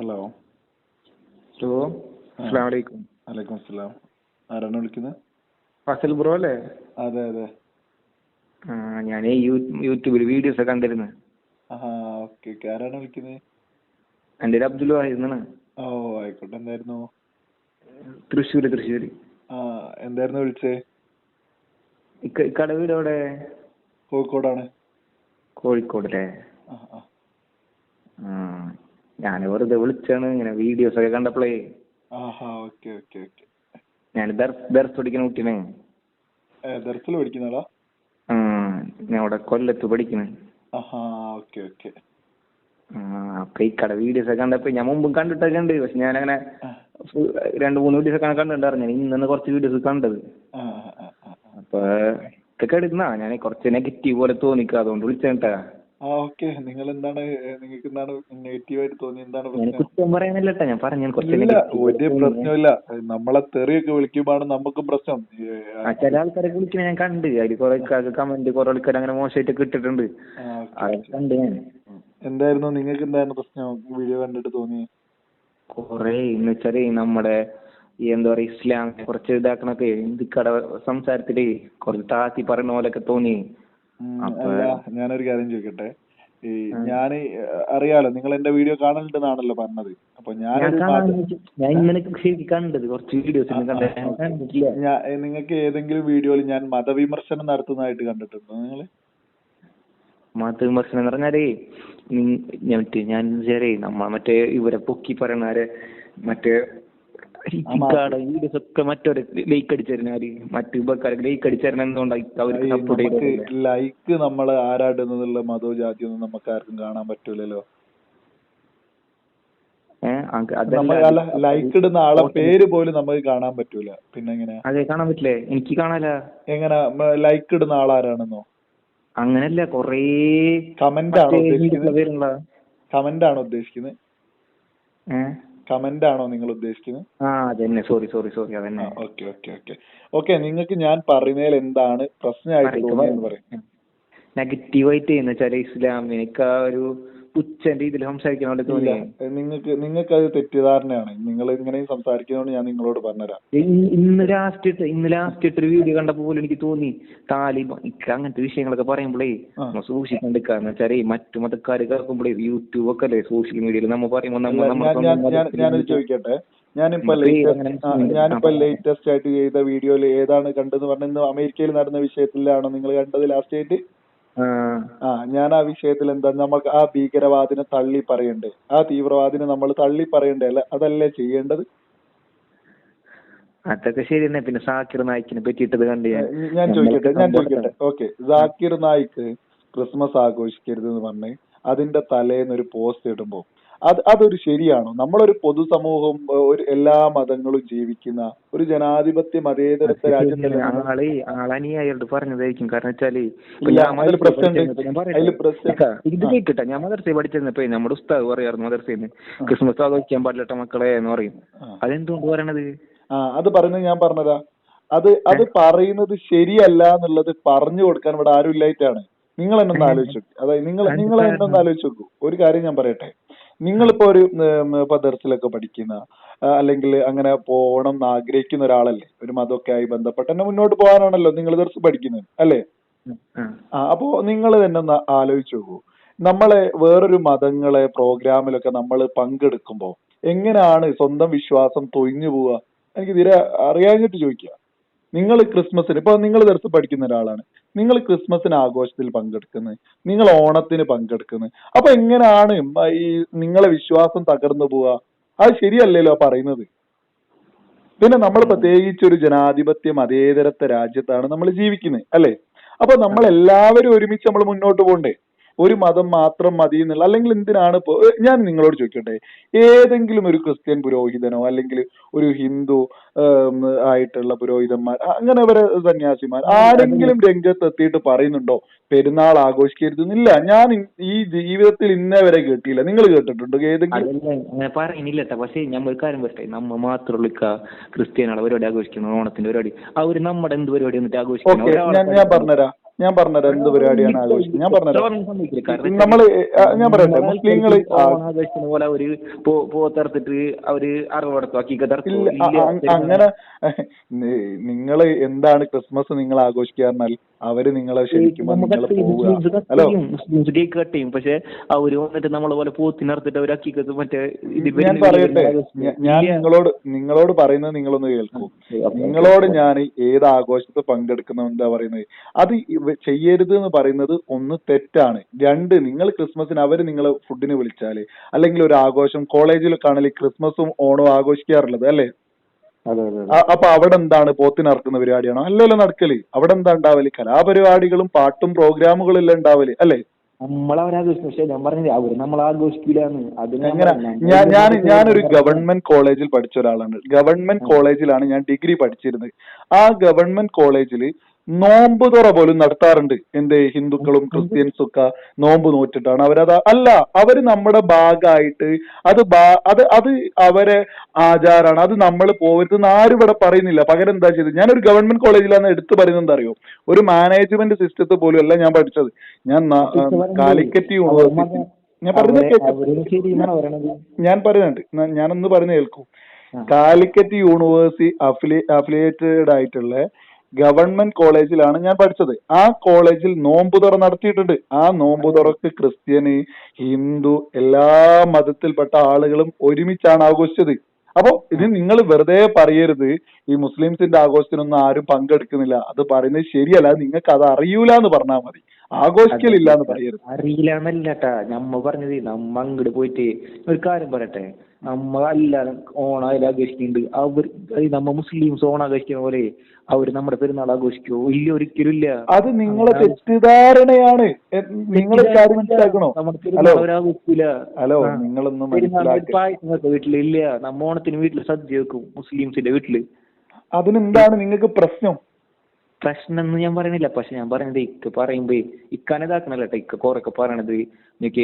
Hello hello അസ്സാം വലൈക്കും വലൈക്കും അസ്സലാം ആരാണ് വിളിക്കുന്നത്? ഫസൽ ബ്രോ അല്ലേ? അതെ അതെ. ഞാൻ യൂട്യൂബിൽ വീഡിയോസ് ഒക്കെ കണ്ടിരുന്നു. Okay okay. ആരാണ് വിളിക്കുന്നത്? എന്റെ പേര് അബ്ദുൽ വാഹിദ് ഓ ആയിക്കോട്ടെ. എന്തായിരുന്നു? തൃശ്ശൂർ തൃശ്ശൂർ ആ എന്തായിരുന്നു വിളിച്ചേ? ഇക്ക അവിടെ വീട് കോഴിക്കോടാണ്. കോഴിക്കോട് അല്ലേ? ആ. ഞാൻ വെറുതെ വിളിച്ചാണ് ഇങ്ങനെ വീഡിയോസ് ഒക്കെ കണ്ടപ്പോഴേ ഞാൻ ദർസ് പഠിക്കുന്ന കുട്ടീനെ. ദർസിൽ പഠിക്കുന്നതാ? ഞാൻ അവിടെ കൊല്ലത്ത് പഠിക്കുന്നു അപ്പൊ ഈ കട വീഡിയോസ് ഒക്കെ കണ്ടപ്പോ ഞാൻ മുമ്പും കണ്ടിട്ടൊക്കെ ഉണ്ട്. പക്ഷെ ഞാൻ അങ്ങനെ രണ്ട് മൂന്ന് വീഡിയോസ് ഒക്കെ കണ്ടിട്ടുണ്ടായിരുന്നു ഞാൻ ഇന്നാണ് കുറച്ച് വീഡിയോസ് കണ്ടത്. അപ്പൊ ഇതൊക്കെ എടുക്കുന്ന ഞാൻ കുറച്ച് നെഗറ്റീവ് പോലെ തോന്നിക്കാ. അതുകൊണ്ട് വിളിച്ചേട്ടാ ആ ഓക്കെ. നിങ്ങൾ എന്താണ് നിങ്ങൾക്ക് എന്താണ് നെഗറ്റീവ് ആയിട്ട് തോന്നി എന്താണ് ഞാൻ പ്രശ്നം? കുറ്റം പറയാനല്ല ട്ടാ, ഞാൻ പറഞ്ഞു ഇല്ല ഒരു. പ്രശ്നമില്ല. നമ്മളെ തെറിയൊക്കെ വിളിക്കുമ്പോഴാണ് നമുക്കും പ്രശ്നം. ചില ആൾക്കാരൊക്കെ വിളിക്കുന്ന ഞാൻ കണ്ട്. അതിൽ കുറെ കമന്റ് കുറെ ആൾക്കാർ അങ്ങനെ മോശമായിട്ട് ഇട്ടിട്ടുണ്ട്. കണ്ട് ഞാൻ. എന്തായിരുന്നു? നിങ്ങൾക്ക് എന്തായിരുന്നു പ്രശ്നം? വീഡിയോ കണ്ടിട്ട് തോന്നി കൊറേ എന്ന് വെച്ചാൽ നമ്മുടെ ഈ എന്താ പറയാ ഇസ്ലാമിനെ കുറച്ച് ഇതാക്കണൊക്കെ ഹിന്ദിക്കട സംസാരത്തിൽ കുറച്ച് താത്തി പറയുന്ന പോലൊക്കെ തോന്നി അപ്പൊ- അല്ല ഞാനൊരു കാര്യം ചോദിക്കട്ടെ? ഈ ഞാൻ അറിയാലോ നിങ്ങൾ എന്റെ വീഡിയോ കാണലുണ്ടെന്നാണല്ലോ പറഞ്ഞത്. അപ്പൊ ഞാൻ കാണാൻ ഞാൻ കണ്ടത് കുറച്ച് വീഡിയോസ് നിങ്ങൾക്ക് ഏതെങ്കിലും വീഡിയോയിൽ ഞാൻ മതവിമർശനം നടത്തുന്നതായിട്ട് കണ്ടിട്ടുണ്ടോ നിങ്ങൾ? മതവിമർശനം എന്ന് പറഞ്ഞാലേ ഞാൻ ഞാൻ വിചാരേ നമ്മ മറ്റേ ഇവരെ പൊക്കി പറയണവരെ മറ്റേ വീഡിയോസ് ഒക്കെ മറ്റൊരു ലൈക്ക് അടിച്ചിരുന്നാൽ മറ്റു ലൈക്ക് ലൈക്ക് മതവും ജാതിയും ഒന്നും നമുക്ക് ആർക്കും കാണാൻ പറ്റൂലല്ലോ. ലൈക്ക് ഇടുന്ന ആളെ പേര് പോലും നമുക്ക് കാണാൻ പറ്റൂല. പിന്നെ എങ്ങനെയാ അതെ കാണാൻ പറ്റില്ലേ? എനിക്ക് കാണാല എങ്ങനെ? ലൈക്ക് ഇടുന്ന ആളാരാണെന്നോ അങ്ങനല്ല കൊറേ കമന്റ് ആണോ ഉദ്ദേശിക്കുന്നത്? കമന്റ് ആണോ ഉദ്ദേശിക്കുന്നത്? ഏഹ് കമന്റ് ആണോ നിങ്ങൾ ഉദ്ദേശിക്കുന്നത്? ആ അതന്നെ. സോറി സോറി സോറി അതന്നെ. Okay okay okay. ഓക്കെ നിങ്ങൾക്ക് ഞാൻ പറയുന്നതിൽ എന്താണ് പ്രശ്നമായിട്ട് തോന്നിയെന്ന് പറയൂ. നെഗറ്റീവായിട്ട് എന്ന് വെച്ചാൽ ഇസ്ലാമിനൊക്കെ ആ ഒരു പുച്ഛന്റെ രീതിയിൽ സംസാരിക്കുന്ന പോലെ തോന്നി നിങ്ങൾക്ക് നിങ്ങൾക്ക് അത് തെറ്റിദ്ധാരണയാണ്. നിങ്ങൾ ഇങ്ങനെ സംസാരിക്കുന്നതുകൊണ്ട് ഞാൻ നിങ്ങളോട് പറഞ്ഞുതരാം. ഇന്ന് ഇന്ന് ലാസ്റ്റ് ഇട്ട് ഇന്ന് ലാസ്റ്റ് ഇട്ടൊരു വീഡിയോ കണ്ടപ്പോ പോലും എനിക്ക് തോന്നി താലിബാൻ അങ്ങനത്തെ വിഷയങ്ങളൊക്കെ പറയുമ്പോഴേ ആ. നമ്മ സൂക്ഷിക്കണ്ടിക്കാന്ന് വെച്ചാലേ മറ്റു മതക്കാര് കേൾക്കുമ്പോഴേ യൂട്യൂബ് ഒക്കെ അല്ലേ സോഷ്യൽ മീഡിയയിൽ നമ്മ പറയുമ്പോ നമ്മ അല്ല, ഞാൻ ഞാൻ സ്വന്തം ഞാൻ മതത്തിൽ ഞാനത് ചോദിക്കട്ടെ? ഞാനിപ്പോ ലേറ്റസ്റ്റ്. ഞാനിപ്പോ ലേറ്റസ്റ്റ് ആയിട്ട് ചെയ്ത വീഡിയോയിൽ ഏതാണ് കണ്ടെന്ന് പറഞ്ഞ അമേരിക്കയിൽ നടന്ന വിഷയത്തിലാണോ നിങ്ങൾ കണ്ടത് ലാസ്റ്റ് ആയിട്ട്? ആ, ഞാൻ ആ വിഷയത്തിൽ എന്താ നമുക്ക് ആ ഭീകരവാദിനെ തള്ളി പറയണ്ടേ? ആ തീവ്രവാദിനെ നമ്മൾ തള്ളി പറയണ്ടേ? അല്ല അതല്ലേ ചെയ്യേണ്ടത്? അതൊക്കെ ശരി തന്നെ പിന്നെ സാക്കിർ നായിക്കിനെ പറ്റിയിട്ടത് കണ്ട് ഞാൻ ചോദിക്കട്ടെ ഞാൻ ചോദിക്കട്ടെ. ഓക്കെ. സാക്കിർ നായിക്ക് ക്രിസ്മസ് ആഘോഷിക്കരുത് എന്ന് പറഞ്ഞ് അതിന്റെ തലേന്ന് ഒരു പോസ്റ്റ് ഇടുമ്പോ അത് അതൊരു ശരിയാണോ? നമ്മളൊരു പൊതുസമൂഹം ഒരു എല്ലാ മതങ്ങളും ജീവിക്കുന്ന ഒരു ജനാധിപത്യ മതേതര ആളെ പറഞ്ഞതായിരിക്കും. കാരണം വെച്ചാൽ ഇത് ആ. ഞാൻ മദർസയിൽ പഠിച്ചിരുന്നപ്പോ നമ്മുടെ ഉസ്താദ് പറയായിരുന്നു മദർസയിൽ ക്രിസ്മസ് ആഘോഷിക്കാൻ പാടില്ലട്ട മക്കളെ എന്ന് പറയും. അതെന്തുകൊണ്ട് പറയണത്? ആ അത് പറയുന്നത് ഞാൻ പറഞ്ഞതാ. അത് അത് പറയുന്നത് ശരിയല്ല എന്നുള്ളത് പറഞ്ഞു കൊടുക്കാൻ ഇവിടെ ആരും ഇല്ലായിട്ടാണ് നിങ്ങൾ എന്നൊന്ന് ആലോചിച്ചു അതായത് നിങ്ങൾ നിങ്ങൾ എന്നൊന്ന് ആലോചിച്ച് നോക്കൂ. ഒരു കാര്യം ഞാൻ പറയട്ടെ. നിങ്ങളിപ്പോ ഒരു പദർസിലൊക്കെ പഠിക്കുന്ന അല്ലെങ്കിൽ അങ്ങനെ പോകണം എന്ന് ആഗ്രഹിക്കുന്ന ഒരാളല്ലേ? ഒരു മതമൊക്കെ ആയി ബന്ധപ്പെട്ട് തന്നെ മുന്നോട്ട് പോകാനാണല്ലോ നിങ്ങൾ ദർസ് പഠിക്കുന്നത് അല്ലേ? ആ. അപ്പോ നിങ്ങൾ തന്നെ ഒന്ന് ആലോചിച്ച് നോക്കൂ. നമ്മളെ വേറൊരു മതങ്ങളെ പ്രോഗ്രാമിലൊക്കെ നമ്മൾ പങ്കെടുക്കുമ്പോൾ എങ്ങനെയാണ് സ്വന്തം വിശ്വാസം തൊഴിഞ്ഞു പോവുക? എനിക്ക് തീരെ അറിയാഞ്ഞിട്ട് ചോദിക്കുക. നിങ്ങൾ ക്രിസ്മസിന് ഇപ്പൊ നിങ്ങൾ ദർസ് പഠിക്കുന്ന ഒരാളാണ്. നിങ്ങൾ ക്രിസ്മസിന് ആഘോഷത്തിൽ പങ്കെടുക്കുന്നത്. നിങ്ങൾ ഓണത്തിന് പങ്കെടുക്കുന്നത്. അപ്പൊ എങ്ങനെയാണ് ഈ നിങ്ങളെ വിശ്വാസം തകർന്നു പോവുക? അത് ശരിയല്ലല്ലോ പറയുന്നത്. പിന്നെ നമ്മൾ പ്രത്യേകിച്ച് ഒരു ജനാധിപത്യ മതേതരത്വ രാജ്യത്താണ് നമ്മൾ ജീവിക്കുന്നത് അല്ലേ? അപ്പൊ നമ്മൾ എല്ലാവരും ഒരുമിച്ച് നമ്മൾ മുന്നോട്ട് പോകണ്ടേ? ഒരു മതം മാത്രം മതി എന്നുള്ള അല്ലെങ്കിൽ എന്തിനാണ് ഞാൻ നിങ്ങളോട് ചോദിക്കട്ടെ? ഏതെങ്കിലും ഒരു ക്രിസ്ത്യൻ പുരോഹിതനോ അല്ലെങ്കിൽ ഒരു ഹിന്ദു ആയിട്ടുള്ള പുരോഹിതന്മാർ അങ്ങനെ വരെ സന്യാസിമാർ ആരെങ്കിലും രംഗത്ത് എത്തിയിട്ട് പറയുന്നുണ്ടോ? പെരുന്നാൾ ആഘോഷിക്കരുതെന്നില്ല. ഞാൻ ഈ ജീവിതത്തിൽ ഇന്നേ വരെ കേട്ടില്ല. നിങ്ങൾ കേട്ടിട്ടുണ്ട് ഏതെങ്കിലും? പറയുന്നില്ല പക്ഷേ ഞാൻ ഒരു കാര്യം പറയട്ടെ. നമ്മ മാത്രമുള്ള ക്രിസ്ത്യാനികളെ പരിപാടി ആഘോഷിക്കുന്നത് ഓണത്തിന്റെ പരിപാടി. അവർ നമ്മുടെ എന്ത് പരിപാടി എന്നിട്ട് ആഘോഷിക്കണം ഞാൻ ഞാൻ പറഞ്ഞുതരാം. ഞാൻ പറഞ്ഞുതരാം എന്ത് പരിപാടിയാണ് ആഘോഷിക്കുന്നത്. ഞാൻ പറഞ്ഞുതരാം. നമ്മൾ നമ്മൾ ഞാൻ പറയട്ടെ. മുസ്ലിങ്ങൾ ആ, ആഘോഷിക്കുന്ന പോലെ അവർ പോ- പോത്തെറുത്തിട്ട് അവർ അറുപടത്തോ അക്കീക്കത്തറുത്തോ ഇല്ല അ- അ- അങ്ങനെ നിങ്ങൾ എന്താണ് ക്രിസ്മസ് നിങ്ങൾ ആഘോഷിക്കാറിനാൽ അവർ നിങ്ങളെ ക്ഷണിക്കുമ്പോ നിങ്ങൾ പോവുക. ഹലോ? മുസ്ലിംസ് ഡേ കട്ട് ചെയ്യും. പക്ഷെ അവർ വന്നിട്ട് നമ്മളെ പോലെ പോത്തിനറുത്തിട്ട് അവർ അക്കീക്കത്ത് മറ്റേ ഞാൻ പറയട്ടെ ഞാൻ നിങ്ങളോട് നിങ്ങളോട് പറയുന്നത് നിങ്ങളൊന്ന് കേൾക്കൂ. നിങ്ങളോട് ഞാൻ ഏത് ആഘോഷത്തിൽ പങ്കെടുക്കുന്ന എന്താ പറയുന്നത്? അത് ചെയ്യരുത് എന്ന് പറയുന്നത് ഒന്ന് തെറ്റാണ്. രണ്ട് നിങ്ങൾ ക്രിസ്മസിന് അവർ നിങ്ങളെ ഫുഡിന് വിളിച്ചാൽ അല്ലെങ്കിൽ ഒരു ആഘോഷം കോളേജിലൊക്കെ ആണെങ്കിൽ ക്രിസ്മസും ഓണവും ആഘോഷിക്കാറുള്ളത് അല്ലേ? അപ്പൊ അവിടെ എന്താണ്? പോത്തിനറക്കുന്ന പരിപാടിയാണോ? അല്ലല്ലോ നടക്കൽ. അവിടെ എന്താ ഉണ്ടാവൽ? കലാപരിപാടികളും പാട്ടും പ്രോഗ്രാമുകളും എല്ലാം ഉണ്ടാവൽ? അല്ലേ? നമ്മളവരെ ആഘോഷിക്കും പക്ഷെ ഞാൻ നമ്മൾ ആഘോഷിക്കില്ലാന്ന് ഞാൻ ഞാൻ ഞാനൊരു ഗവൺമെന്റ് കോളേജിൽ പഠിച്ച ഒരാളാണ്. ഗവൺമെന്റ് കോളേജിലാണ് ഞാൻ ഡിഗ്രി പഠിച്ചിരുന്നത്. ആ ഗവൺമെന്റ് കോളേജിൽ നോമ്പ് തുറ പോലും നടത്താറുണ്ട് എന്ത് ഹിന്ദുക്കളും ക്രിസ്ത്യൻസും ഒക്കെ നോമ്പ് നോറ്റിട്ടാണ്. അവരത് അല്ല അവർ നമ്മുടെ ഭാഗമായിട്ട് അത് അത് അത് അവരെ ആചാരാണ്. അത് നമ്മൾ പോകരുതെന്ന് ആരും ഇവിടെ പറയുന്നില്ല. പകരം എന്താ ചെയ്തത്? ഞാനൊരു ഗവൺമെന്റ് കോളേജിലാണ് എടുത്തു പറയുന്നത് എന്താ അറിയോ ഒരു മാനേജ്മെന്റ് സിസ്റ്റത്തിൽ പോലും അല്ല ഞാൻ പഠിച്ചത്. ഞാൻ കാലിക്കറ്റ് യൂണിവേഴ്സിറ്റി. ഞാൻ പറഞ്ഞു ഞാൻ പറയുന്നുണ്ട്. ഞാനൊന്ന് പറഞ്ഞു കേൾക്കൂ. കാലിക്കറ്റ് യൂണിവേഴ്സിറ്റി അഫിലി അഫിലിയേറ്റഡ് ആയിട്ടുള്ള ഗവൺമെന്റ് കോളേജിലാണ് ഞാൻ പഠിച്ചത്. ആ കോളേജിൽ നോമ്പുതുറ നടത്തിയിട്ടുണ്ട്. ആ നോമ്പുതുറക്ക് ക്രിസ്ത്യന് ഹിന്ദു എല്ലാ മതത്തിൽപ്പെട്ട ആളുകളും ഒരുമിച്ചാണ് ആഘോഷിച്ചത്. അപ്പൊ ഇത് നിങ്ങൾ വെറുതെ പറയരുത്. ഈ മുസ്ലിംസിന്റെ ആഘോഷത്തിനൊന്നും ആരും പങ്കെടുക്കുന്നില്ല. അത് പറയുന്നത് ശരിയല്ല. നിങ്ങൾക്ക് അത് അറിയൂല എന്ന് പറഞ്ഞാൽ മതി. ആഘോഷിക്കലില്ല എന്ന് പറയരുത്. അറിയില്ല നമ്മ പറഞ്ഞത് നമ്മ അങ്ങോട്ട് പോയിട്ട് ഒരു കാര്യം പറയട്ടെ. നമ്മ അല്ലാതെ ഓണം അതിൽ ആഘോഷിക്കുന്നുണ്ട് അവർ നമ്മ മുസ്ലിംസ് ഓണം ആഘോഷിക്കുന്ന പോലെ അവർ നമ്മുടെ പെരുന്നാൾ ആഘോഷിക്കോ ഇല്ല ഒരിക്കലും ഇല്ല. അത് നിങ്ങളെ തെറ്റിദ്ധാരണയാണ്. നിങ്ങൾ മനസ്സിലാക്കണോ? ഹലോ. നിങ്ങളൊന്നും പെരുന്നാൾ മനസ്സിലാക്ക പായസം വെക്കും വീട്ടിൽ ഇല്ല. നമ്മ ഓണത്തിന് വീട്ടിൽ സദ്യ വെക്കും മുസ്ലിംസിന്റെ വീട്ടിൽ. അതിനെന്താണ് നിങ്ങൾക്ക് പ്രശ്നം? പ്രശ്നം എന്ന് ഞാൻ പറയണില്ല. പക്ഷെ ഞാൻ പറയണത് ഇക്ക പറയുമ്പോ ഇക്കാനതാക്കണല്ലോ ഇക്ക. കൊറൊക്കെ പറയണത്.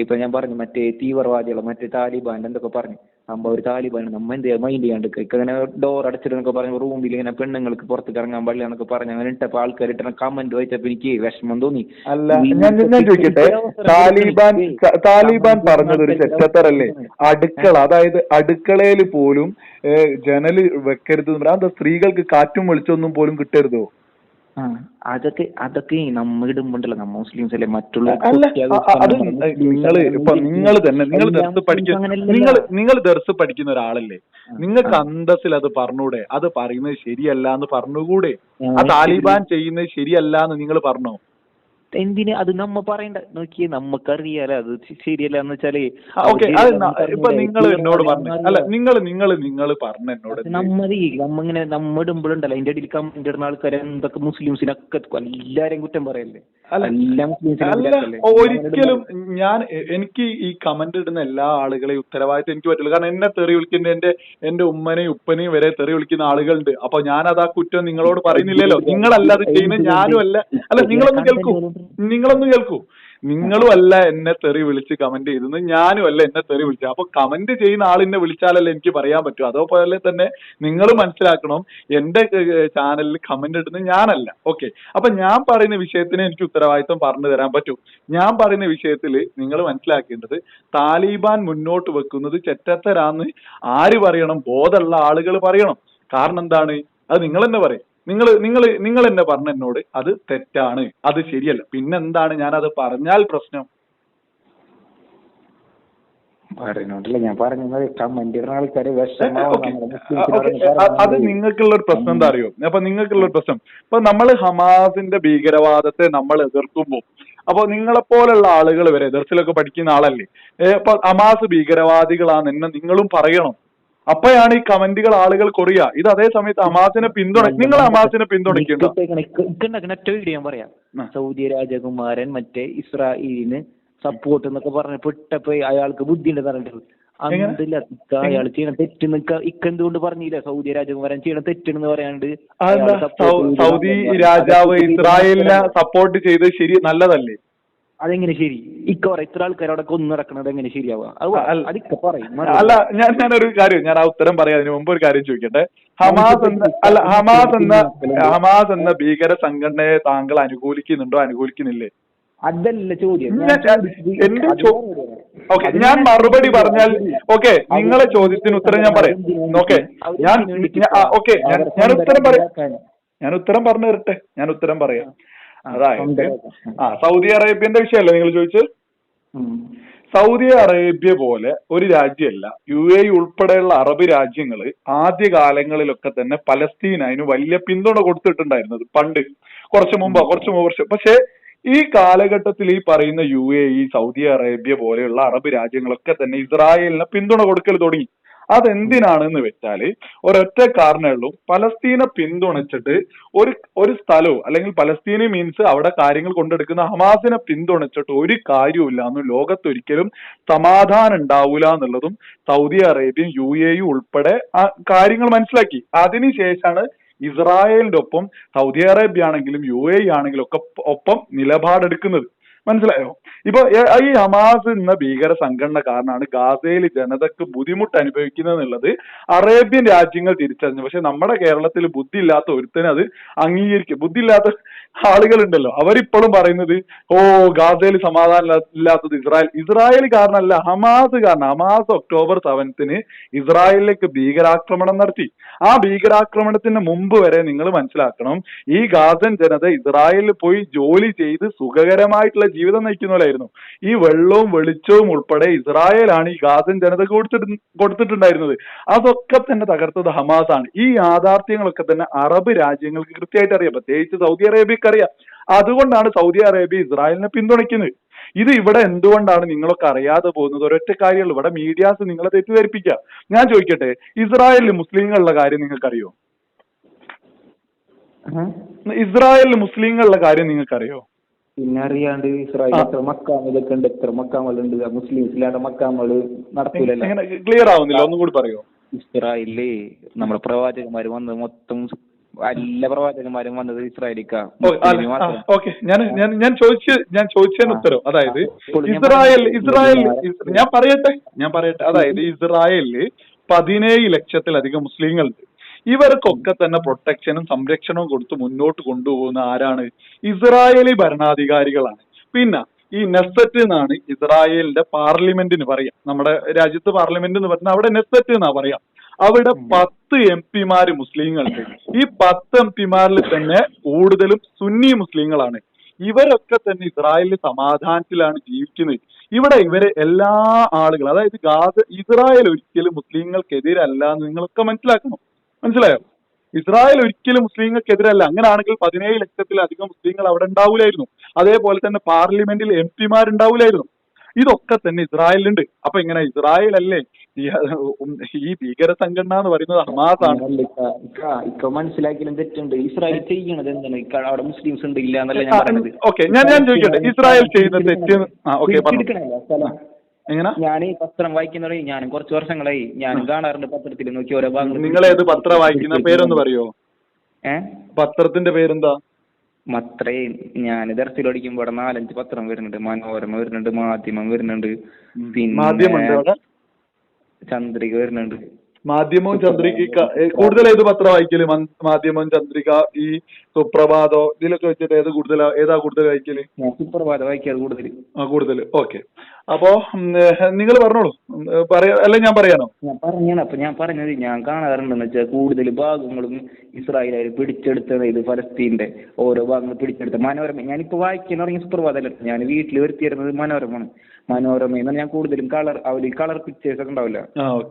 ഇപ്പൊ ഞാൻ പറഞ്ഞു മറ്റേ തീവ്രവാദികളെ മറ്റേ താലിബാൻ എന്തൊക്കെ പറഞ്ഞു. അമ്പ ഒരു താലിബാനും നമ്മ എന്ത് മൈൻഡ് ചെയ്യാണ്ട് ഇങ്ങനെ ഡോർ അടച്ചിട്ടെന്നൊക്കെ പറഞ്ഞു റൂമിൽ ഇങ്ങനെ പെണ്ണുങ്ങൾക്ക് പുറത്തേക്ക് ഇറങ്ങാൻ പാടില്ല എന്നൊക്കെ പറഞ്ഞു അങ്ങനെ ഇട്ടപ്പോ ആൾക്കാർ ഇട്ട കമന്റ് വായിച്ചപ്പോ എനിക്ക് വിഷമം തോന്നി. അല്ല ഞാൻ ഞാൻ ചോദിക്കട്ടെ? താലിബാൻ താലിബാൻ പറഞ്ഞത് ഒരു ചെറ്റത്തറല്ലേ? അടുക്കള അതായത് അടുക്കളയിൽ പോലും ജനൽ വെക്കരുത് എന്ന് പറഞ്ഞാൽ എന്താ സ്ത്രീകൾക്ക് കാറ്റും വെളിച്ചൊന്നും പോലും കിട്ടരുതോ? അതൊക്കെ അതൊക്കെ നമ്മൾ ഇടുമ്പോണ്ടല്ലോ നമ്മ മുസ്ലിംസ് അല്ലേ? മറ്റുള്ള അത് നിങ്ങൾ ഇപ്പൊ നിങ്ങൾ തന്നെ നിങ്ങൾ ദർസ് പഠിക്കുന്ന നിങ്ങൾ നിങ്ങൾ ദർസ് പഠിക്കുന്ന ഒരാളല്ലേ? നിങ്ങൾക്ക് അന്തസ്സിൽ അത് പറഞ്ഞൂടെ അത് പറയുന്നത് ശരിയല്ല എന്ന് പറഞ്ഞുകൂടെ? ആ താലിബാൻ ചെയ്യുന്നത് ശരിയല്ല എന്ന് നിങ്ങൾ പറഞ്ഞോ? എന്തിന് അത് നമ്മ പറയണ്ട. നോക്കിയേ നമുക്കറിയാലോ അത് ശരിയല്ല എന്ന് വെച്ചാൽ ഓക്കെ ഇപ്പൊ നിങ്ങൾ എന്നോട് പറഞ്ഞു അല്ല നിങ്ങൾ നിങ്ങൾ നിങ്ങൾ പറഞ്ഞു എന്നോട് എന്ത്? നമ്മിങ്ങനെ നമ്മ ഇങ്ങനെ നമ്മ ഇടുമ്പോഴുണ്ടല്ലോ അതിന്റെ ഇടയിൽ കമന്റ് ഇടുന്ന ആൾക്കാരെ എന്തൊക്കെ മുസ്ലിംസിനൊക്കെ എല്ലാരെയും കുറ്റം പറയല്ലേ? അല്ല? ഒരിക്കലും ഞാൻ എനിക്ക് ഈ കമന്റ് ഇടുന്ന എല്ലാ ആളുകളെയും ഉത്തരവാദിത്തം എനിക്ക് പറ്റില്ല. കാരണം എന്നെ തെറി വിളിക്കുന്ന എന്റെ എന്റെ ഉമ്മനെയും ഉപ്പനെയും വരെ തെറി വിളിക്കുന്ന ആളുകളുണ്ട്. അപ്പൊ ഞാൻ അത് ആ കുറ്റം നിങ്ങളോട് പറയുന്നില്ലല്ലോ. നിങ്ങളല്ല അത് ചെയ്യുന്നത് ഞാനും അല്ല. അല്ല നിങ്ങളൊന്ന് കേൾക്കൂ. നിങ്ങളൊന്ന് കേൾക്കൂ. നിങ്ങളും അല്ല എന്നെ തെറി വിളിച്ച് കമന്റ് ചെയ്തെന്ന് ഞാനും അല്ല എന്നെ തെറി വിളിച്ചത്. അപ്പൊ കമന്റ് ചെയ്യുന്ന ആളിനെ വിളിച്ചാലല്ലേ എനിക്ക് പറയാൻ പറ്റൂ. അതേപോലെ തന്നെ നിങ്ങൾ മനസ്സിലാക്കണം എന്റെ ചാനലിൽ കമന്റ് ഇടുന്നത് ഞാനല്ല. ഓക്കെ അപ്പൊ ഞാൻ പറയുന്ന വിഷയത്തിന് എനിക്ക് ഉത്തരവാദിത്വം പറഞ്ഞു തരാൻ പറ്റും. ഞാൻ പറയുന്ന വിഷയത്തിൽ നിങ്ങൾ മനസ്സിലാക്കേണ്ടത് താലിബാൻ മുന്നോട്ട് വെക്കുന്നത് ചെറ്റത്തരാന്ന് ആര് പറയണം? ബോധമുള്ള ആളുകൾ പറയണം. കാരണം എന്താണ്? അത് നിങ്ങൾ തന്നെ പറയും. നിങ്ങൾ നിങ്ങൾ നിങ്ങൾ എന്നെ പറഞ്ഞ എന്നോട് അത് തെറ്റാണ് അത് ശരിയല്ല. പിന്നെന്താണ് ഞാൻ അത് പറഞ്ഞാൽ പ്രശ്നം? പറയുന്നുണ്ടല്ലോ ഞാൻ പറഞ്ഞത് കമന്റ് ഇടുന്ന ആൾക്കാര് ഓക്കെ. അത് നിങ്ങൾക്കുള്ള ഒരു പ്രശ്നം എന്താ അറിയോ? അപ്പൊ നിങ്ങൾക്കുള്ള ഒരു പ്രശ്നം. ഇപ്പൊ നമ്മൾ ഹമാസിന്റെ ഭീകരവാദത്തെ നമ്മൾ എതിർക്കുമ്പോൾ അപ്പൊ നിങ്ങളെപ്പോലുള്ള ആളുകൾ വരെ ദർസിലൊക്കെ പഠിക്കുന്ന ആളല്ലേ? അപ്പൊ ഹമാസ് ഭീകരവാദികളാണെന്ന് നിങ്ങളും പറയണം? അപ്പോഴാണ് ഈ കമന്റുകൾ ആളുകൾ കൊറിയ. ഇത് അതേ സമയത്ത് അമാസിനെ പിന്തുണ നിങ്ങൾ ഹമാസിനെ പിന്തുണയ്ക്കുന്നുണ്ട് ഞാൻ പറയാം. സൗദി രാജകുമാരൻ മറ്റേ ഇസ്രായേലിന് സപ്പോർട്ട് എന്നൊക്കെ പറഞ്ഞപ്പോ ഇട്ടപ്പോ അയാൾക്ക് ബുദ്ധി ഉണ്ട് പറഞ്ഞിട്ട്. ഇക്ക അയാൾ ചെയ്യണ തെറ്റ് ഇക്ക ഇക്ക പറഞ്ഞില്ല? സൗദി രാജകുമാരൻ ചെയ്യണ തെറ്റെന്ന് പറയാണ്ട് സൗദി രാജാവ് ഇസ്രായേലിനെ സപ്പോർട്ട് ചെയ്ത് ശരി നല്ലതല്ലേ? അതെങ്ങനെ ശരി? ഇക്ക പറ ഇത്ര ആൾക്കാരവിടെ കൊന്നു നടക്കണത് എങ്ങനെ ശരിയാവുക. അല്ല. പറയും അല്ല ഞാൻ ഒരു കാര്യം ഞാൻ ആ ഉത്തരം പറയാം അതിന് മുമ്പ് ഒരു കാര്യം ചോദിക്കട്ടെ. ഹമാസ് എന്ന അല്ല ഹമാസ് എന്ന ഹമാസ് എന്ന ഭീകര സംഘടനയെ താങ്കൾ അനുകൂലിക്കുന്നുണ്ടോ? അനുകൂലിക്കുന്നില്ലേ? അതല്ല ചോദ്യം. എന്റെ. ഓക്കെ ഞാൻ മറുപടി പറഞ്ഞാൽ ഓക്കെ നിങ്ങളെ ചോദ്യത്തിന് ഉത്തരം ഞാൻ പറയാം. ഓക്കെ ഞാൻ ഓക്കെ ഞാൻ ഞാൻ ഉത്തരം പറയാം. ഞാൻ ഉത്തരം പറഞ്ഞു തരട്ടെ ഞാൻ ഉത്തരം പറയാം. അതായത് ആ സൗദി അറേബ്യന്റെ വിഷയമല്ലേ നിങ്ങൾ ചോദിച്ചത്? സൗദി അറേബ്യ പോലെ ഒരു രാജ്യമല്ല യു എ ഉൾപ്പെടെയുള്ള അറബ് രാജ്യങ്ങൾ ആദ്യ കാലങ്ങളിലൊക്കെ തന്നെ പലസ്തീൻ അതിന് വലിയ പിന്തുണ കൊടുത്തിട്ടുണ്ടായിരുന്നത് പണ്ട്. കുറച്ച് മുമ്പ് കുറച്ച് മുമ്പ് വർഷം പക്ഷേ ഈ കാലഘട്ടത്തിൽ ഈ പറയുന്ന U A E Saudi Arabia പോലെയുള്ള അറബ് രാജ്യങ്ങളൊക്കെ തന്നെ ഇസ്രായേലിന് പിന്തുണ കൊടുക്കൽ തുടങ്ങി. അതെന്തിനാണെന്ന് വെച്ചാൽ ഒരൊറ്റ കാരണമേ ഉള്ളൂ. പലസ്തീനെ പിന്തുണച്ചിട്ട് ഒരു ഒരു സ്ഥലവും അല്ലെങ്കിൽ പലസ്തീനി മീൻസ് അവിടെ കാര്യങ്ങൾ കൊണ്ടെടുക്കുന്ന ഹമാസിനെ പിന്തുണച്ചിട്ട് ഒരു കാര്യവുമില്ല എന്ന് ലോകത്തൊരിക്കലും സമാധാനം ഉണ്ടാവൂല എന്നുള്ളതും സൗദി അറേബ്യയും യു എ യു ഉൾപ്പെടെ ആ കാര്യങ്ങൾ മനസ്സിലാക്കി. അതിനുശേഷമാണ് ഇസ്രായേലിന്റെ ഒപ്പം സൗദി അറേബ്യ ആണെങ്കിലും യു എ ആണെങ്കിലും ഒക്കെ ഒപ്പം നിലപാടെടുക്കുന്നത്. മനസ്സിലായോ? ഇപ്പൊ ഈ ഹമാസ് എന്ന ഭീകര സംഘടന കാരണമാണ് ഗാസയിൽ ജനതക്ക് ബുദ്ധിമുട്ട് അനുഭവിക്കുന്നത് എന്നുള്ളത് അറേബ്യൻ രാജ്യങ്ങൾ തിരിച്ചറിഞ്ഞു. പക്ഷെ നമ്മുടെ കേരളത്തിൽ ബുദ്ധി ഇല്ലാത്ത ഒരുത്തന് അത് അംഗീകരിക്കും ബുദ്ധി ഇല്ലാത്ത ആളുകളുണ്ടല്ലോ. അവരിപ്പോഴും പറയുന്നത് ഓ ഗാസയിൽ സമാധാനം ഇല്ലാത്തത് ഇസ്രായേൽ. ഇസ്രായേൽ കാരണമല്ല ഹമാസ് കാരണം ഹമാസ് ഒക്ടോബർ സെവൻത്തിന് ഇസ്രായേലിലേക്ക് ഭീകരാക്രമണം നടത്തി. ആ ഭീകരാക്രമണത്തിന് മുമ്പ് വരെ നിങ്ങൾ മനസ്സിലാക്കണം ഈ ഗാസൻ ജനത ഇസ്രായേലിൽ പോയി ജോലി ചെയ്ത് സുഖകരമായിട്ടുള്ള ജീവിതം നയിക്കുന്നവരായിരുന്നു ഈ വെള്ളവും വെളിച്ചവും ഉൾപ്പെടെ ഇസ്രായേലാണ് ഈ ഗാസൻ ജനതക്ക് കൊടുത്തിട്ട് കൊടുത്തിട്ടുണ്ടായിരുന്നത്. അതൊക്കെ തന്നെ തകർത്തത് ഹമാസ് ആണ് ഈ യാഥാർത്ഥ്യങ്ങളൊക്കെ തന്നെ അറബ് രാജ്യങ്ങൾക്ക് കൃത്യമായിട്ട് അറിയാം. പ്രത്യേകിച്ച് സൗദി അറേബ്യക്ക് അറിയാം അതുകൊണ്ടാണ് സൗദി അറേബ്യ ഇസ്രായേലിനെ പിന്തുണയ്ക്കുന്നത്. ഇത് ഇവിടെ എന്തുകൊണ്ടാണ് നിങ്ങളൊക്കെ അറിയാതെ പോകുന്നത്? ഒരൊറ്റ കാര്യമുള്ളൂ ഇവിടെ മീഡിയാസ് നിങ്ങളെ തെറ്റിദ്ധരിപ്പിക്കുക. ഞാൻ ചോദിക്കട്ടെ ഇസ്രായേലിൽ മുസ്ലിങ്ങളുടെ കാര്യം നിങ്ങൾക്കറിയോ. ഇസ്രായേലിൽ മുസ്ലിങ്ങളുടെ കാര്യം നിങ്ങൾക്കറിയോ? പിന്നെ അറിയാണ്ട് ഇസ്രായേൽ. എത്ര മക്കാമിലൊക്കെ ഉണ്ട് എത്ര മക്കാമൽ മുസ്ലിംസിലാണ്ട് നടക്കൂലല്ലോ. ക്ലിയർ ആവുന്നില്ല. ഒന്നും കൂടി പറയോ? ഇസ്രായേലിൽ നമ്മുടെ പ്രവാചകന്മാര് വന്ന് മൊത്തം എല്ലാ പ്രവാചകന്മാരും വന്നത് ഇസ്രായേലിക്ക. ഓക്കെ. ഞാൻ ഞാൻ ഞാൻ ചോദിച്ച ഞാൻ ചോദിച്ചതിന്. ഉത്തരം. അതായത് ഇസ്രായേൽ ഇസ്രായേൽ ഇസ്രായേൽ- ഞാൻ പറയട്ടെ? ഞാൻ പറയട്ടെ. അതായത് ഇസ്രായേലിൽ പതിനേഴ് ലക്ഷത്തിലധികം മുസ്ലിങ്ങളുണ്ട്. ഇവർക്കൊക്കെ തന്നെ പ്രൊട്ടക്ഷനും സംരക്ഷണവും കൊടുത്ത് മുന്നോട്ട് കൊണ്ടുപോകുന്ന ആരാണ്? ഇസ്രായേലി ഭരണാധികാരികളാണ്. പിന്നെ ഈ നെസറ്റ് എന്നാണ് ഇസ്രായേലിന്റെ പാർലമെന്റിന് പറയാം. നമ്മുടെ രാജ്യത്ത് പാർലമെന്റ് എന്ന് പറഞ്ഞാൽ അവിടെ നെസറ്റ് എന്നാ പറയാം? അവിടെ പത്ത് എം പിമാര് മുസ്ലിങ്ങളുണ്ട്. ഈ പത്ത് എം പിമാരിൽ തന്നെ കൂടുതലും സുന്നി മുസ്ലിങ്ങളാണ്. ഇവരൊക്കെ തന്നെ ഇസ്രായേലിൽ സമാധാനത്തിലാണ് ജീവിക്കുന്നത്. ഇവിടെ ഇവരെ എല്ലാ ആളുകളും അതായത് ഗാസ ഇസ്രായേൽ ഒരിക്കലും മുസ്ലിങ്ങൾക്കെതിരല്ല എന്ന് നിങ്ങളൊക്കെ മനസ്സിലാക്കണം. മനസ്സിലായോ? ഇസ്രായേൽ ഒരിക്കലും മുസ്ലിങ്ങൾക്കെതിരല്ല. അങ്ങനെയാണെങ്കിൽ പതിനേഴ് ലക്ഷത്തിലധികം മുസ്ലിങ്ങൾ അവിടെ ഉണ്ടാവില്ലായിരുന്നു അതേപോലെ തന്നെ പാർലമെന്റിൽ എം പിമാരുണ്ടാവില്ലായിരുന്നു ഇതൊക്കെ തന്നെ ഇസ്രായേലിലുണ്ട് അപ്പൊ ഇങ്ങനെ ഇസ്രായേൽ അല്ലേ ഈ ഭീകര സംഘടന എന്ന് പറയുന്നത് ഹമാസ് ആണ് ഇക്ക. മനസ്സിലാക്കിയാലും തെറ്റുണ്ട്. ഇസ്രായേൽ ചെയ്യണത് എന്താണ്? അവിടെ മുസ്ലിംസ് ഉണ്ട് ഇല്ല എന്നല്ല ഞാൻ ഓക്കെ ഞാൻ ഞാൻ ചോദിക്കട്ടെ. ഇസ്രായേൽ ചെയ്യുന്ന തെറ്റ് ഓക്കെ എങ്ങനെ? ഞാൻ ഈ പത്രം വായിക്കുന്ന ഞാനും കുറച്ച് വർഷങ്ങളായി ഞാനും കാണാറുണ്ട് പത്രത്തിൽ. നോക്കി ഓരോ ഭാഗങ്ങൾ നിങ്ങൾ ഏത് പത്രം വായിക്കുന്ന പേരൊന്ന് പറയോ? ഏഹ് പത്രത്തിന്റെ പേരെന്താ? മത്രേ ഞാൻ ഇവിടെ നാലഞ്ച് പത്രം വരുന്നുണ്ട്. മനോരമ വരുന്നുണ്ട് മാധ്യമം വരുന്നുണ്ട്. പിന്നെ ചന്ദ്രിക വരുന്നുണ്ട്. മാധ്യമവും ചന്ദ്രിക കൂടുതൽ ഏത് പത്രം വായിക്കൽ? മാധ്യമം ചന്ദ്രിക ഈ സുപ്രഭാതോ ഇതിലൊക്കെ വെച്ചിട്ട് ഏത് കൂടുതൽ ഏതാ കൂടുതൽ വായിക്കൽ? സുപ്രഭാതം വായിക്കാറ് കൂടുതൽ ആ കൂടുതൽ ഓക്കെ. അപ്പോ നിങ്ങൾ പറഞ്ഞോളൂ. പറയാ അല്ലെ ഞാൻ പറയാനോ? ഞാൻ പറഞ്ഞാണ് അപ്പൊ ഞാൻ പറഞ്ഞത് ഞാൻ കാണാറുണ്ടെന്ന് വെച്ചാൽ കൂടുതൽ ഭാഗങ്ങളും ഇസ്രായേലായി പിടിച്ചെടുത്തത് ഇത് ഫലസ്തീന്റെ ഓരോ ഭാഗങ്ങൾ പിടിച്ചെടുത്ത മനോരമ. ഞാനിപ്പോ വായിക്കാൻ തുടങ്ങിയ സുപ്രഭാതമല്ല. ഞാൻ വീട്ടിൽ വരുത്തിയിരുന്നത് മനോരമയാണ്. എന്ന് ഞാൻ കൂടുതലും കളർ അവർ കളർ പിക്ചേഴ്സ് ഒക്കെ ഉണ്ടാവില്ല.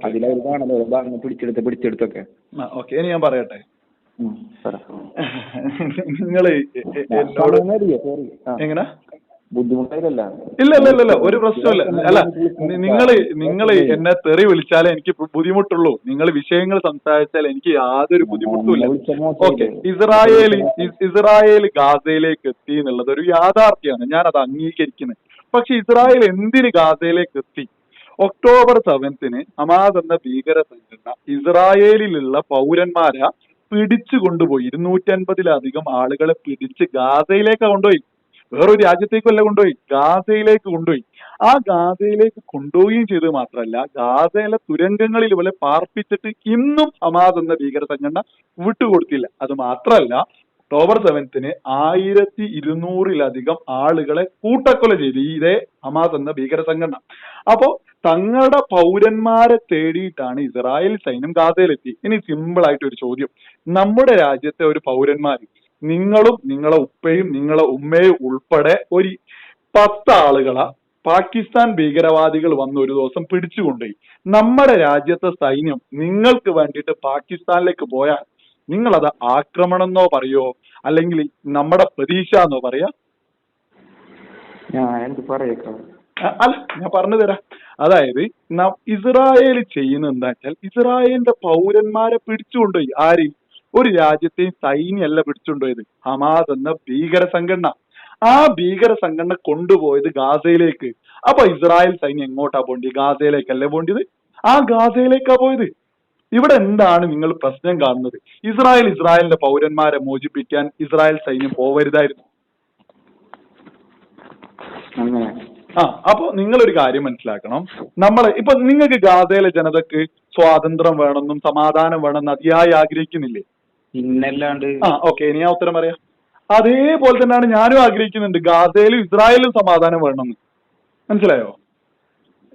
അതിൽ അവർ കാണാൻ ഓരോ ഭാഗങ്ങൾ പിടിച്ചെടുത്ത് പിടിച്ചെടുത്തൊക്കെ. ഓക്കെ. ഞാൻ പറയട്ടെ? നിങ്ങൾ നിങ്ങൾ എങ്ങനെ? ഇല്ല ഇല്ല ഇല്ല ഒരു പ്രശ്നമില്ല അല്ല നിങ്ങൾ നിങ്ങൾ എന്നെ തെറി വിളിച്ചാലേ എനിക്ക് ബുദ്ധിമുട്ടുള്ളൂ. നിങ്ങൾ വിഷയങ്ങൾ സംസാരിച്ചാൽ എനിക്ക് യാതൊരു ബുദ്ധിമുട്ടുമില്ല. ഓക്കെ. ഇസ്രായേൽ ഇസ്രായേൽ ഗാസയിലേക്ക് എത്തി എന്നുള്ളത് ഒരു യാഥാർത്ഥ്യമാണ്. ഞാൻ അത് അംഗീകരിക്കുന്നത്. പക്ഷെ ഇസ്രായേൽ എന്തിന് ഗാസയിലേക്ക് എത്തി? ഒക്ടോബർ സെവൻത്തിന് ഹമാസ് എന്ന ഭീകര സംഘടന ഇസ്രായേലിലുള്ള പൗരന്മാരെ പിടിച്ചു കൊണ്ടുപോയി ഇരുന്നൂറ്റി അൻപതിലധികം ആളുകളെ പിടിച്ച് ഗാസയിലേക്ക് കൊണ്ടുപോയി. വേറൊരു രാജ്യത്തേക്കല്ല കൊണ്ടുപോയി? ഗാസയിലേക്ക് കൊണ്ടുപോയി. ആ ഗാസയിലേക്ക് കൊണ്ടുപോവുകയും ചെയ്തത് മാത്രമല്ല ഗാസയിലെ തുരങ്കങ്ങളിൽ ഇവരെ പാർപ്പിച്ചിട്ട് ഇന്നും ഹമാസ് എന്ന ഭീകര സംഘടന വിട്ടുകൊടുത്തില്ല. അത് മാത്രമല്ല ഒക്ടോബർ സെവൻത്തിന് ആയിരത്തി ഇരുന്നൂറിലധികം ആളുകളെ കൂട്ടക്കൊല ചെയ്തു ഇതേ ഹമാസ് എന്ന ഭീകര സംഘടന അപ്പോ തങ്ങളുടെ പൗരന്മാരെ തേടിയിട്ടാണ് ഇസ്രായേൽ സൈന്യം ഗാസയിലെത്തി. ഇനി സിമ്പിൾ ആയിട്ട് ഒരു ചോദ്യം. നമ്മുടെ രാജ്യത്തെ ഒരു പൗരന്മാര് നിങ്ങളും നിങ്ങളെ ഉപ്പയും നിങ്ങളെ ഉമ്മയും ഉൾപ്പെടെ ഒരു പത്ത് ആളുകളെ പാകിസ്ഥാൻ ഭീകരവാദികൾ വന്ന് ഒരു ദിവസം പിടിച്ചുകൊണ്ടുപോയി. നമ്മുടെ രാജ്യത്തെ സൈന്യം നിങ്ങൾക്ക് വേണ്ടിയിട്ട് പാകിസ്ഥാനിലേക്ക് പോയാൽ നിങ്ങൾ അത് ആക്രമണം എന്നോ പറയോ? അല്ലെങ്കിൽ നമ്മുടെ പ്രതീക്ഷ എന്നോ പറയാ അല്ല ഞാൻ പറഞ്ഞു തരാം. അതായത് ഇസ്രായേൽ ചെയ്യുന്ന എന്താ വെച്ചാൽ ഇസ്രായേലിന്റെ പൗരന്മാരെ പിടിച്ചുകൊണ്ടുപോയി. ആര്? ഒരു രാജ്യത്തെയും സൈന്യല്ല പിടിച്ചുകൊണ്ടുപോയത്. ഹമാസ് എന്ന ഭീകര സംഘടന. ആ ഭീകര സംഘടന കൊണ്ടുപോയത് ഗാസയിലേക്ക്. അപ്പൊ ഇസ്രായേൽ സൈന്യം എങ്ങോട്ടാ പോണ്ടി ഗാസയിലേക്കല്ലേ പോണ്ടിയത്? ആ ഗാസയിലേക്കാ പോയത്. ഇവിടെ എന്താണ് നിങ്ങൾ പ്രശ്നം കാണുന്നത്? ഇസ്രായേൽ ഇസ്രായേലിന്റെ പൗരന്മാരെ മോചിപ്പിക്കാൻ ഇസ്രായേൽ സൈന്യം പോവരുതായിരുന്നു. ആ അപ്പൊ നിങ്ങളൊരു കാര്യം മനസ്സിലാക്കണം. നമ്മൾ ഇപ്പൊ നിങ്ങൾക്ക് ഗാസയിലെ ജനതക്ക് സ്വാതന്ത്ര്യം വേണമെന്നും സമാധാനം വേണമെന്നും അതിയായി ആഗ്രഹിക്കുന്നില്ലേ? പിന്നല്ലാണ്ട് ആ ഓക്കെ ഇനി ഞാൻ ഉത്തരം പറയാം. അതേപോലെ തന്നെയാണ് ഞാനും ആഗ്രഹിക്കുന്നുണ്ട് ഗാസയിലും ഇസ്രായേലിലും സമാധാനം വേണമെന്ന്. മനസ്സിലായോ?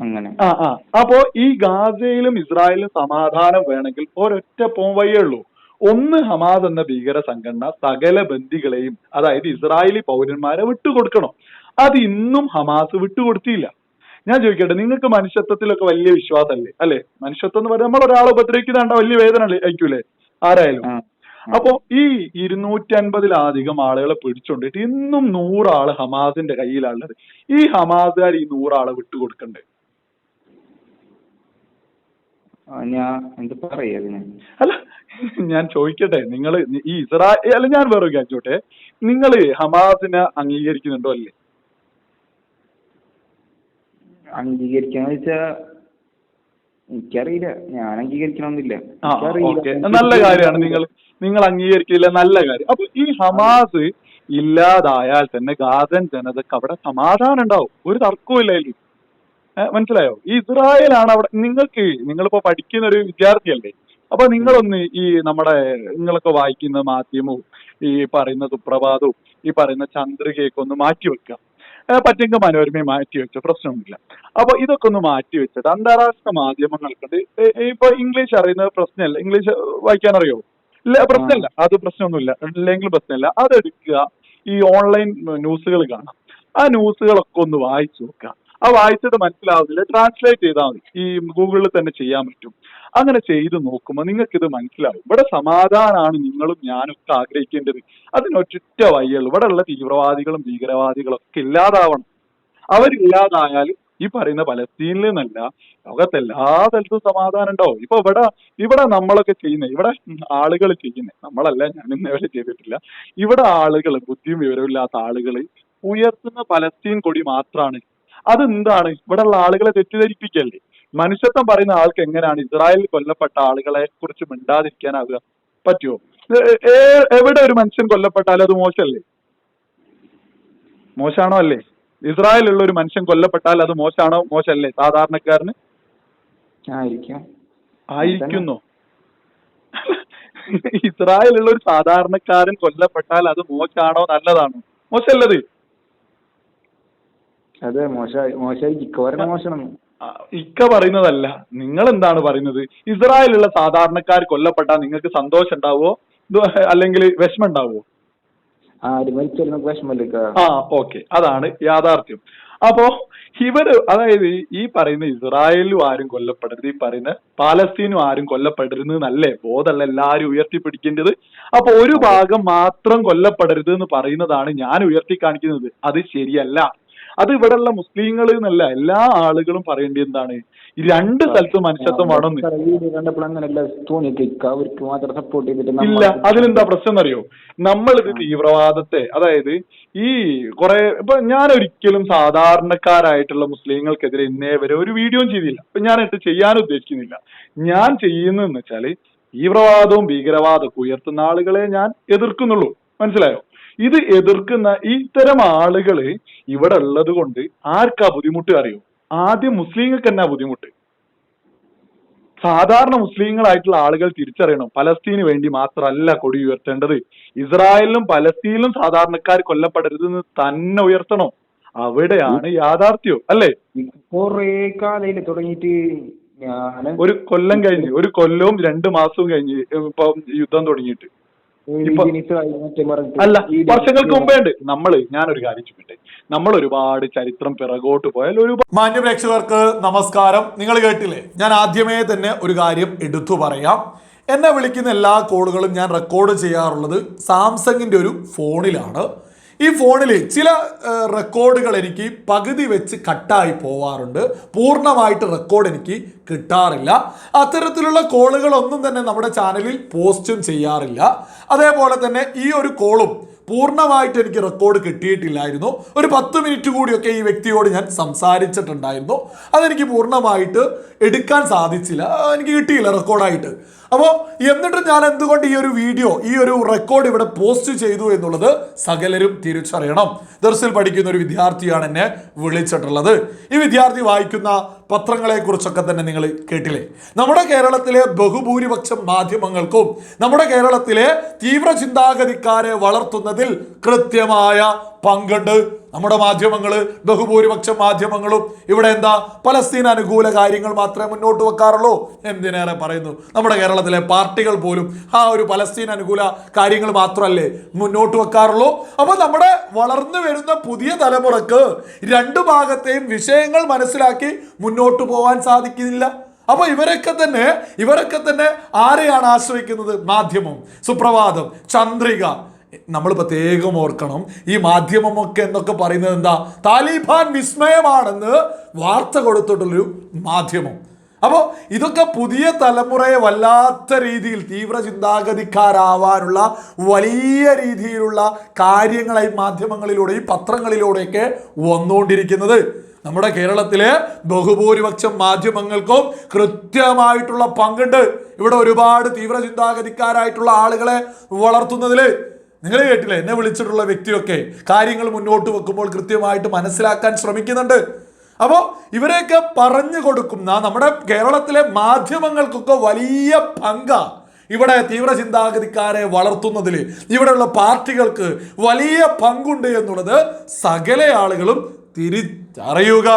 അങ്ങനെ. ആ ആ. അപ്പോ ഈ ഗാസയിലും ഇസ്രായേലിലും സമാധാനം വേണമെങ്കിൽ ഒരൊറ്റ പോംവഴിയേ ഉള്ളൂ. ഒന്ന് ഹമാസ് എന്ന ഭീകര സംഘടന സകല ബന്ദികളെയും അതായത് ഇസ്രായേലി പൗരന്മാരെ വിട്ടുകൊടുക്കണം. അത് ഇന്നും ഹമാസ് വിട്ടുകൊടുത്തില്ല. ഞാൻ ചോദിക്കട്ടെ നിങ്ങൾക്ക് മനുഷ്യത്വത്തിലൊക്കെ വലിയ വിശ്വാസമല്ലേ? അല്ലെ? മനുഷ്യത്വം എന്ന് പറഞ്ഞാൽ നമ്മൾ ഒരാളെ ഉപദ്രവിക്കുന്നുണ്ട വലിയ വേദന അല്ലേ- ആയിരിക്കൂലേ? ആരായാലും. അപ്പോ ഈ ഇരുന്നൂറ്റി അൻപതിലധികം ആളുകളെ പിടിച്ചോണ്ടിട്ട് ഇന്നും നൂറാൾ ഹമാസിന്റെ കയ്യിലാണുള്ളത്. ഈ ഹമാസുകാർ ഈ നൂറാളെ വിട്ടുകൊടുക്കണ്ടേ? അല്ല ഞാൻ ചോദിക്കട്ടെ നിങ്ങൾ ഈ ഇസ്രായേൽ അല്ല ഞാൻ വേറെ ചോട്ടെ നിങ്ങൾ ഹമാസിനെ അംഗീകരിക്കുന്നുണ്ടോ അല്ലേ? അംഗീകരിക്കാന്ന് വെച്ചാ എനിക്കറിയില്ല. ഞാൻ അംഗീകരിക്കണമെന്നില്ല. ആ ഓക്കെ. നല്ല കാര്യമാണ് നിങ്ങൾ നിങ്ങൾ അംഗീകരിക്കില്ല. നല്ല കാര്യം. അപ്പൊ ഈ ഹമാസ് ഇല്ലാതായാൽ തന്നെ ഗാസൻ ജനതക്ക് അവിടെ സമാധാനം ഉണ്ടാവും. ഒരു തർക്കവും ഇല്ല മനസ്സിലായോ? ഈ ഇസ്രായേലാണ് അവിടെ നിങ്ങൾക്ക് നിങ്ങളിപ്പോ പഠിക്കുന്ന ഒരു വിദ്യാർത്ഥിയല്ലേ? അപ്പൊ നിങ്ങളൊന്ന് ഈ നമ്മുടെ നിങ്ങളൊക്കെ വായിക്കുന്ന മാധ്യമവും ഈ പറയുന്ന സുപ്രഭാതവും ഈ പറയുന്ന ചന്ദ്രികയൊക്കെ ഒന്ന് മാറ്റി വെക്കുക. പറ്റുമെങ്കിൽ മനോരമയെ മാറ്റി വെച്ചു പ്രശ്നമൊന്നുമില്ല. അപ്പൊ ഇതൊക്കെ ഒന്ന് മാറ്റി വെച്ചിട്ട് അന്താരാഷ്ട്ര മാധ്യമങ്ങൾക്കുണ്ട് ഇപ്പൊ ഇംഗ്ലീഷ് അറിയുന്നത് പ്രശ്നമല്ല. ഇംഗ്ലീഷ് വായിക്കാൻ അറിയോ ഇല്ല പ്രശ്നമല്ല. അത് പ്രശ്നമൊന്നുമില്ല. ഇല്ലെങ്കിൽ പ്രശ്നമില്ല. അതെടുക്കുക ഈ ഓൺലൈൻ ന്യൂസുകൾ കാണാം. ആ ന്യൂസുകളൊക്കെ ഒന്ന് വായിച്ചു നോക്കുക. ആ വായിച്ചിട്ട് മനസ്സിലാവുന്നില്ല. ട്രാൻസ്ലേറ്റ് ചെയ്താൽ മതി. ഈ ഗൂഗിളിൽ തന്നെ ചെയ്യാൻ പറ്റും. അങ്ങനെ ചെയ്ത് നോക്കുമ്പോൾ നിങ്ങൾക്ക് ഇത് മനസ്സിലാവും. ഇവിടെ സമാധാനമാണ് നിങ്ങളും ഞാനും ഒക്കെ ആഗ്രഹിക്കേണ്ടത്. അതിനൊറ്റ വഴിയുള്ളൂ ഇവിടെ ഉള്ള തീവ്രവാദികളും ഭീകരവാദികളും ഒക്കെ ഇല്ലാതാവണം. അവരില്ലാതായാൽ ഈ പറയുന്ന പലസ്തീനിൽ നിന്നല്ല ലോകത്ത് എല്ലാ സ്ഥലത്തും സമാധാനം ഉണ്ടാവും. ഇപ്പൊ ഇവിടെ ഇവിടെ നമ്മളൊക്കെ ചെയ്യുന്ന ഇവിടെ ആളുകൾ ചെയ്യുന്നത് നമ്മളല്ല ഞാൻ ഇന്നേവരെ ചെയ്തിട്ടില്ല. ഇവിടെ ആളുകൾ ബുദ്ധിയും വിവരവും ഇല്ലാത്ത ആളുകൾ ഉയർത്തുന്ന പലസ്തീൻ കൊടി മാത്രമാണ് അതെന്താണ്? ഇവിടെ ഉള്ള ആളുകളെ തെറ്റിദ്ധരിപ്പിക്കല്ലേ? മനുഷ്യത്വം പറയുന്ന ആൾക്ക് എങ്ങനെയാണ് ഇസ്രായേലിൽ കൊല്ലപ്പെട്ട ആളുകളെ കുറിച്ച് മിണ്ടാതിരിക്കാനാവുക? പറ്റുമോ എവിടെ ഒരു മനുഷ്യൻ കൊല്ലപ്പെട്ടാലും അത് മോശമല്ലേ? മോശാണോ അല്ലേ? ഇസ്രായേലുള്ള ഒരു മനുഷ്യൻ കൊല്ലപ്പെട്ടാൽ അത് മോശമാണോ മോശമല്ലേ? സാധാരണക്കാരന്? ആയിരിക്കും. ആയിരിക്കുന്നു. ഇസ്രായേലുള്ള ഒരു സാധാരണക്കാരൻ കൊല്ലപ്പെട്ടാൽ അത് മോശമാണോ നല്ലതാണോ? മോശമല്ലത്. അതെ മോശമായി മോശമായി. ഇക്കവരെ മോശമാണ്. ഇക്ക പറയുന്നതല്ല. നിങ്ങൾ എന്താണ് പറയുന്നത്? ഇസ്രായേലുള്ള സാധാരണക്കാർ കൊല്ലപ്പെട്ടാൽ നിങ്ങൾക്ക് സന്തോഷം ഉണ്ടാവുമോ ഇത് അല്ലെങ്കിൽ വിഷമം വിഷമല്ലേ ആ ഓക്കെ. അതാണ് യാഥാർത്ഥ്യം. അപ്പോ ഇവർ അതായത് ഈ പറയുന്ന ഇസ്രായേലും ആരും കൊല്ലപ്പെടരുത് ഈ പറയുന്ന പാലസ്തീനും ആരും കൊല്ലപ്പെടരുത് എന്നല്ലേ ബോധമല്ല എല്ലാരും ഉയർത്തിപ്പിടിക്കേണ്ടത്? അപ്പൊ ഒരു ഭാഗം മാത്രം കൊല്ലപ്പെടരുത് എന്ന് പറയുന്നതാണ് ഞാൻ ഉയർത്തി കാണിക്കുന്നത് അത് ശരിയല്ല. അത് ഇവിടെയുള്ള മുസ്ലിങ്ങൾ എന്നല്ല എല്ലാ ആളുകളും പറയേണ്ടത് എന്താണ്? ഈ രണ്ട് സ്ഥലത്ത് മനുഷ്യത്വം വേണമെന്ന് ചെയ്തിട്ട് ഇല്ല അതിലെന്താ പ്രശ്നം അറിയോ നമ്മൾ നമ്മളിത് തീവ്രവാദത്തെ അതായത് ഈ കുറെ ഇപ്പൊ ഞാൻ ഒരിക്കലും സാധാരണക്കാരായിട്ടുള്ള മുസ്ലിങ്ങൾക്കെതിരെ ഇന്നേ വരെ ഒരു വീഡിയോ ചെയ്തില്ല. അപ്പൊ ഞാൻ ഇത് ചെയ്യാൻ ഉദ്ദേശിക്കുന്നില്ല. ഞാൻ ചെയ്യുന്നതെന്ന് വെച്ചാൽ തീവ്രവാദവും ഭീകരവാദവും ഉയർത്തുന്ന ആളുകളെ ഞാൻ എതിർക്കുന്നുള്ളൂ. മനസ്സിലായോ? ഇത് എതിർക്കുന്ന ഈ ഇത്തരം ആളുകൾ ഇവിടെ ഉള്ളത് കൊണ്ട് ആർക്കാ ബുദ്ധിമുട്ട് അറിയോ? ആദ്യം മുസ്ലിങ്ങൾക്ക് എന്നാ ബുദ്ധിമുട്ട്? സാധാരണ മുസ്ലിങ്ങളായിട്ടുള്ള ആളുകൾ തിരിച്ചറിയണം. പലസ്തീന് വേണ്ടി മാത്രമല്ല കൊടി ഉയർത്തേണ്ടത്. ഇസ്രായേലിലും പലസ്തീനിലും സാധാരണക്കാർ കൊല്ലപ്പെടരുതെന്ന് തന്നെ ഉയർത്തണം. അവിടെയാണ് യാഥാർത്ഥ്യം അല്ലേ? കൊറേ കാലയിൽ തുടങ്ങിയിട്ട് ഒരു കൊല്ലം കഴിഞ്ഞ് ഒരു കൊല്ലവും രണ്ട് മാസവും കഴിഞ്ഞ് ഇപ്പൊ യുദ്ധം തുടങ്ങിയിട്ട്. അല്ല വർഷങ്ങൾക്ക് മുമ്പേ ഉണ്ട് നമ്മൾ ഞാനൊരു കാര്യം ചോദിക്കട്ടെ? നമ്മൾ ഒരുപാട് ചരിത്രം പിറകോട്ട് പോയാൽ ഒരു മാന്യ പ്രേക്ഷകർക്ക് നമസ്കാരം. നിങ്ങൾ കേട്ടില്ലേ? ഞാൻ ആദ്യമേ തന്നെ ഒരു കാര്യം എടുത്തു പറയാം. എന്നെ വിളിക്കുന്ന എല്ലാ കോളുകളും ഞാൻ റെക്കോർഡ് ചെയ്യാറുള്ളത് സാംസങ്ങിന്റെ ഒരു ഫോണിലാണ്. ഈ ഫോണിൽ ചില റെക്കോർഡുകൾ എനിക്ക് പകുതി വെച്ച് കട്ടായി പോവാറുണ്ട്. പൂർണമായിട്ട് റെക്കോർഡ് എനിക്ക് കിട്ടാറില്ല. അത്തരത്തിലുള്ള കോളുകളൊന്നും തന്നെ നമ്മുടെ ചാനലിൽ പോസ്റ്റും ചെയ്യാറില്ല. അതേപോലെ തന്നെ ഈ ഒരു കോളും പൂർണമായിട്ട് എനിക്ക് റെക്കോർഡ് കിട്ടിയിട്ടില്ലായിരുന്നു. ഒരു പത്ത് മിനിറ്റ് കൂടിയൊക്കെ ഈ വ്യക്തിയോട് ഞാൻ സംസാരിച്ചിട്ടുണ്ടായിരുന്നു. അതെനിക്ക് പൂർണമായിട്ട് എടുക്കാൻ സാധിച്ചില്ല. എനിക്ക് കിട്ടിയില്ല റെക്കോർഡായിട്ട്. അപ്പോൾ എന്നിട്ട് ഞാൻ എന്തുകൊണ്ട് ഈ ഒരു വീഡിയോ ഈ ഒരു റെക്കോർഡ് ഇവിടെ പോസ്റ്റ് ചെയ്തു എന്നുള്ളത് സകലരും തിരിച്ചറിയണം. ദർസിൽ പഠിക്കുന്ന ഒരു വിദ്യാർത്ഥിയാണ് എന്നെ വിളിച്ചിട്ടുള്ളത്. ഈ വിദ്യാർത്ഥി വായിക്കുന്ന പത്രങ്ങളെക്കുറിച്ചൊക്കെ തന്നെ നിങ്ങൾ കേട്ടില്ലേ? നമ്മുടെ കേരളത്തിലെ ബഹുഭൂരിപക്ഷം മാധ്യമങ്ങൾക്കും നമ്മുടെ കേരളത്തിലെ തീവ്ര ചിന്താഗതിക്കാരെ വളർത്തുന്നതിൽ കൃത്യമായ പങ്കുണ്ട്. നമ്മുടെ മാധ്യമങ്ങൾ ബഹുഭൂരിപക്ഷം മാധ്യമങ്ങളും ഇവിടെ എന്താ പലസ്തീൻ അനുകൂല കാര്യങ്ങൾ മാത്രമേ മുന്നോട്ട് വെക്കാറുള്ളൂ. എന്തിനേറെ പറയുന്നു? നമ്മുടെ കേരളത്തിലെ പാർട്ടികൾ പോലും ആ ഒരു പലസ്തീൻ അനുകൂല കാര്യങ്ങൾ മാത്രമല്ലേ മുന്നോട്ട് വെക്കാറുള്ളൂ. അപ്പോൾ നമ്മുടെ വളർന്നു വരുന്ന പുതിയ തലമുറയ്ക്ക് രണ്ട് ഭാഗത്തെയും വിഷയങ്ങൾ മനസ്സിലാക്കി മുന്നോട്ട് പോകാൻ സാധിക്കുന്നില്ല. അപ്പോൾ ഇവരൊക്കെ തന്നെ ഇവരൊക്കെ തന്നെ ആരെയാണ് ആശ്രയിക്കുന്നത്? മാധ്യമം. സുപ്രഭാതം. ചന്ദ്രിക. നമ്മൾ പ്രത്യേകം ഓർക്കണം. ഈ മാധ്യമമൊക്കെ എന്നൊക്കെ പറയുന്നത് എന്താ? താലിബാൻ വിസ്മയമാണെന്ന് വാർത്ത കൊടുത്തിട്ടുള്ളൊരു മാധ്യമം. അപ്പോൾ ഇതൊക്കെ പുതിയ തലമുറയെ വല്ലാത്ത രീതിയിൽ തീവ്ര ചിന്താഗതിക്കാരാവാനുള്ള വലിയ രീതിയിലുള്ള കാര്യങ്ങളായി മാധ്യമങ്ങളിലൂടെ ഈ പത്രങ്ങളിലൂടെയൊക്കെ വന്നുകൊണ്ടിരിക്കുന്നത്. നമ്മുടെ കേരളത്തിലെ ബഹുഭൂരിപക്ഷം മാധ്യമങ്ങൾക്കും കൃത്യമായിട്ടുള്ള പങ്കുണ്ട്. ഇവിടെ ഒരുപാട് തീവ്ര ചിന്താഗതിക്കാരായിട്ടുള്ള ആളുകളെ വളർത്തുന്നതിൽ നിങ്ങൾ കേട്ടില്ലേ? എന്നെ വിളിച്ചിട്ടുള്ള വ്യക്തിയൊക്കെ കാര്യങ്ങൾ മുന്നോട്ട് വെക്കുമ്പോൾ കൃത്യമായിട്ട് മനസ്സിലാക്കാൻ ശ്രമിക്കുന്നുണ്ട്. അപ്പോൾ ഇവരെയൊക്കെ പറഞ്ഞു കൊടുക്കുന്ന നമ്മുടെ കേരളത്തിലെ മാധ്യമങ്ങൾക്കൊക്കെ വലിയ പങ്ക ഇവിടെ തീവ്ര ചിന്താഗതിക്കാരെ വളർത്തുന്നതിൽ. ഇവിടെയുള്ള പാർട്ടികൾക്ക് വലിയ പങ്കുണ്ട് എന്നുള്ളത് സകല ആളുകളും തിരിച്ചറിയുക.